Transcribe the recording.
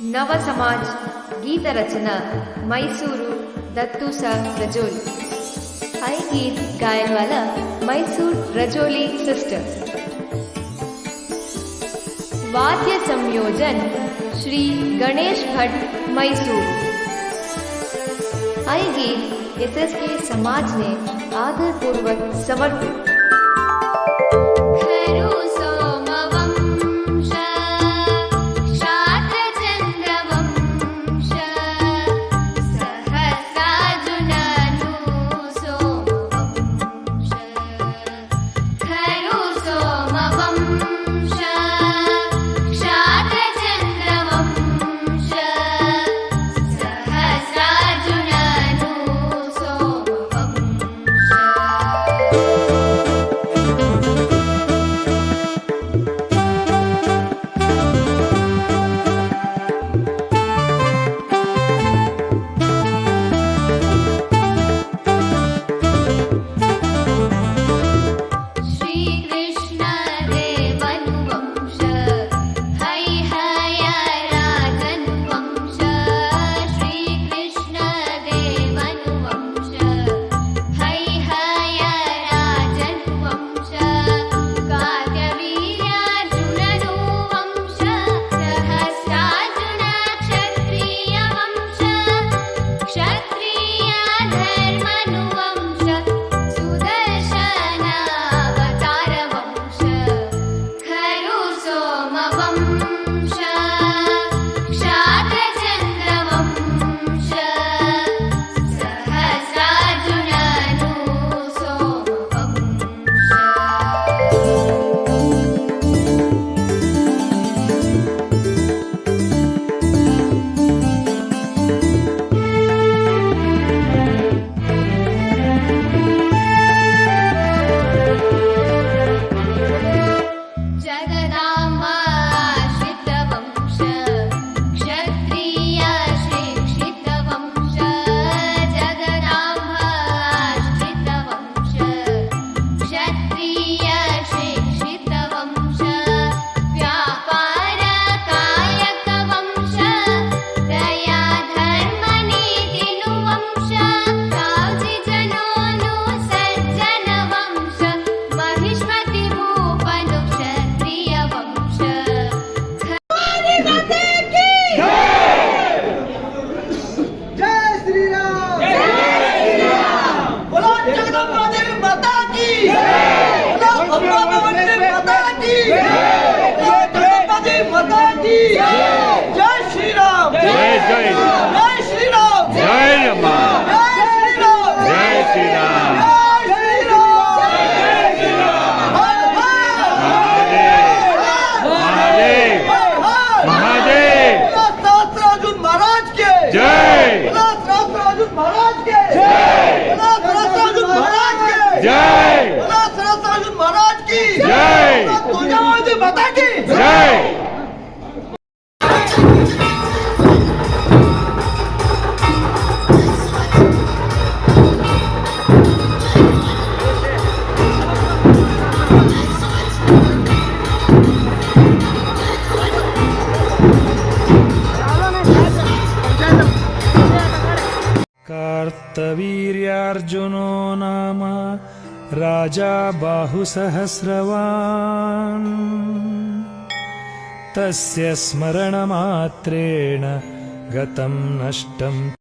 नव समाज गीत रचना मैसूरू, दत्तू सा रजोली। आई गीत गायन वाला मैसूर रजोली सिस्टर्स वाद्य संयोजन श्री गणेश भट्ट, मैसूर। आई गीत एसएसके समाज ने आदरपूर्वक समर्पित। lives. some जय श्री राम जय जय जय श्री राम जय अम्मा जय श्री राम जय श्री राम जय महाराज के जय। महाराज के जय। कार्तवीर्यार्जुनो नाम राजा बाहुसहस्रवान्। तस्य स्मरणमात्रेण गतं नष्टं